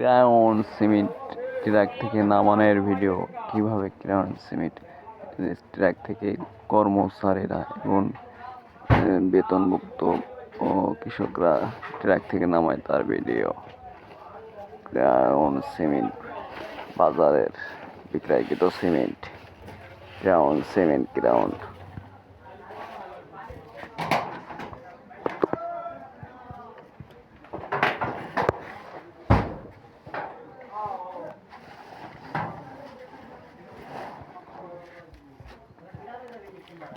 ক্রায়ন cement truck থেকে নামানোর video কীভাবে ক্রায়ন সিমেন্ট ট্রাক থেকে কর্মচারীরা এবং বেতনভুক্ত ও কৃষকরা ট্রাক থেকে নামায় তার ভিডিও। ক্রায়ন সিমেন্ট বাজারের বিক্রয়কৃত সিমেন্ট ক্রাউন সিমেন্ট ক্রাউন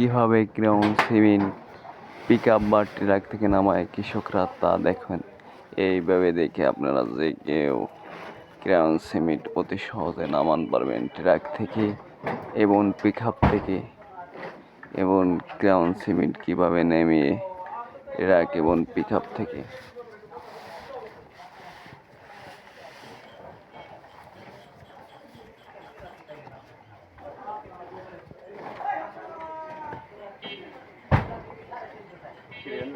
কীভাবে ক্রাউন সিমেন্ট পিক আপ বা ট্রাক থেকে নামায় কৃষকরা তা দেখেন। এইভাবে দেখে আপনারা যে কেউ ক্রাউন সিমেন্ট অতি সহজে নামান পারবেন ট্রাক থেকে এবং পিক আপ থেকে এবং ক্রাউন সিমেন্ট কীভাবে নেমিয়ে ট্রাক এবং পিক আপ থেকে কিরে উস্তাদ তুই সিমিট নামায় ভিডিও করে নিয়ে আসি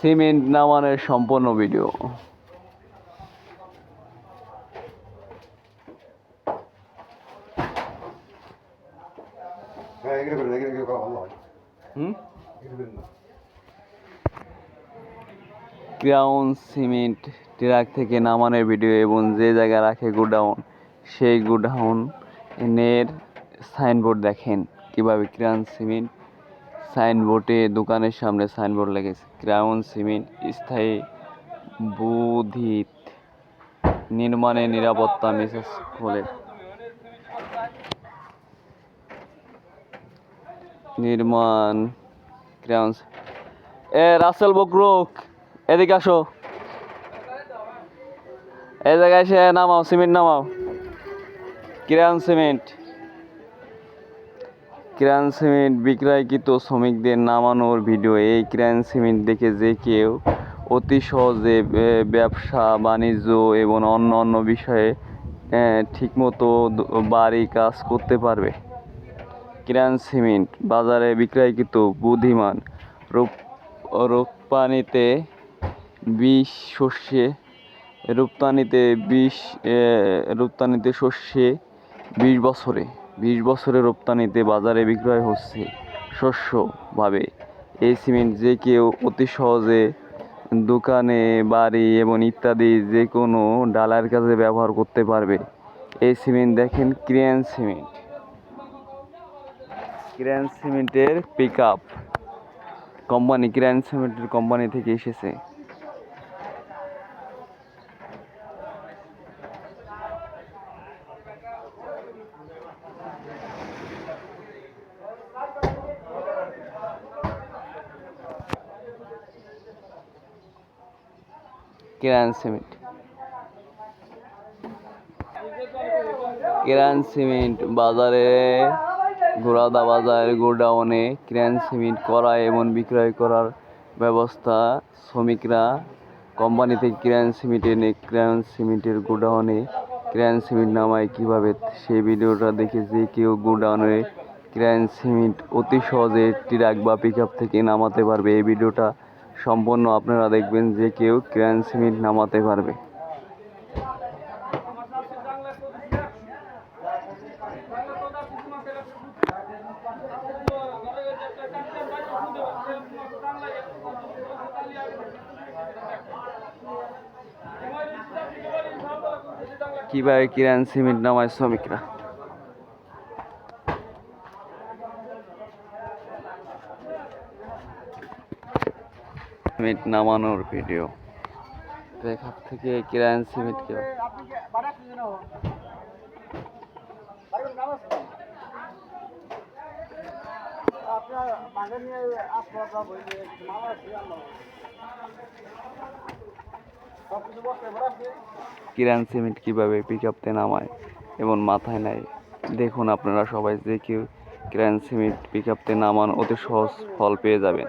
সিমেন্ট নামানোর সম্পূর্ণ ভিডিও। ক্রাউন সিমেন্ট ট্রাক থেকে নামানোর ভিডিও এবং যে জায়গায় রাখে গোডাউন সেই গোডাউনের সাইনবোর্ড দেখেন কীভাবে ক্রাউন সিমেন্ট সাইনবোর্ডে, দোকানের সামনে সাইনবোর্ড লেগেছে। ক্রাউন, সিমেন্ট, স্থায়ী বুধিত, নির্মাণে নিরাপত্তা মেসেজ খোলে নির্মাণ, ক্রাউন এ, রাসেল বকরুক, এদিকে আসো। এই জায়গায় এসে নামাও, সিমেন্ট নামাও। Crown, cement. কিরান সিমেন্ট বিক্রয়কৃত শ্রমিকদের নামানোর ভিডিও। এই কিরান সিমেন্ট দেখে যে কেউ অতি সহজে ব্যবসা, বাণিজ্য এবং অন্য অন্য বিষয়ে ঠিকমতো বাড়ি কাজ করতে পারবে। কিরান সিমেন্ট বাজারে বিক্রয়কৃত বুদ্ধিমান রূপ রূপানিতে বিষ শস্যে রপ্তানিতে বিষ রপ্তানিতে শস্যে বিশ বছরে। বিশ বছরে রপ্তানিতে বাজারে বিক্রয় হচ্ছে শস্যভাবে। এই সিমেন্ট যে কেউ অতি সহজে দোকানে, বাড়ি এবং ইত্যাদি যে কোনো ডালার কাজে ব্যবহার করতে পারবে। এই সিমেন্ট দেখেন ক্রিয়ান সিমেন্ট। ক্রিয়ান সিমেন্টের পিক আপ কোম্পানি ক্রিয়ান সিমেন্টের কোম্পানি থেকে এসেছে। কিরান সিমেন্ট। কিরান সিমেন্ট বাজারে ঘোড়াদা বাজার গোডাউনে কিরান সিমেন্ট করা এবং বিক্রয় করার ব্যবস্থা। শ্রমিকরা কোম্পানি থেকে সিমেন্ট এনে কিরান সিমেন্টের গোডাউনে কিরান সিমেন্ট নামায়। কীভাবে সেই ভিডিওটা দেখে যে কেউ গোডাউনে কিরান সিমেন্ট অতি সহজে ট্রাক বা পিক থেকে নামাতে পারবে, এই ভিডিওটা সম্পূর্ণ আপনারা দেখবেন যে কেউ কিরান সিমেন্ট নামাতে পারবে। কীভাবে কিরান সিমেন্ট নামায় শ্রমিকরা সিমেন্ট নামানোর ভিডিও ব্যাকআপ থেকে কিরায়ন সিমেন্ট কে আপনি কি বাড়ি আসছেন কেন বাড়ির নাম আছে আপনার মাঝে নিয়ে আসব বা বইলে মামা নামানোর ভিডিও সব থেকে বসতে বড় আছে কিরান সিমেন্ট কীভাবে পিক আপতে নামায় এবং মাথায় নেয় দেখুন আপনারা সবাই যে কেউ কিরান সিমেন্ট পিক আপতে নামান অতি সহজ ফল পেয়ে যাবেন।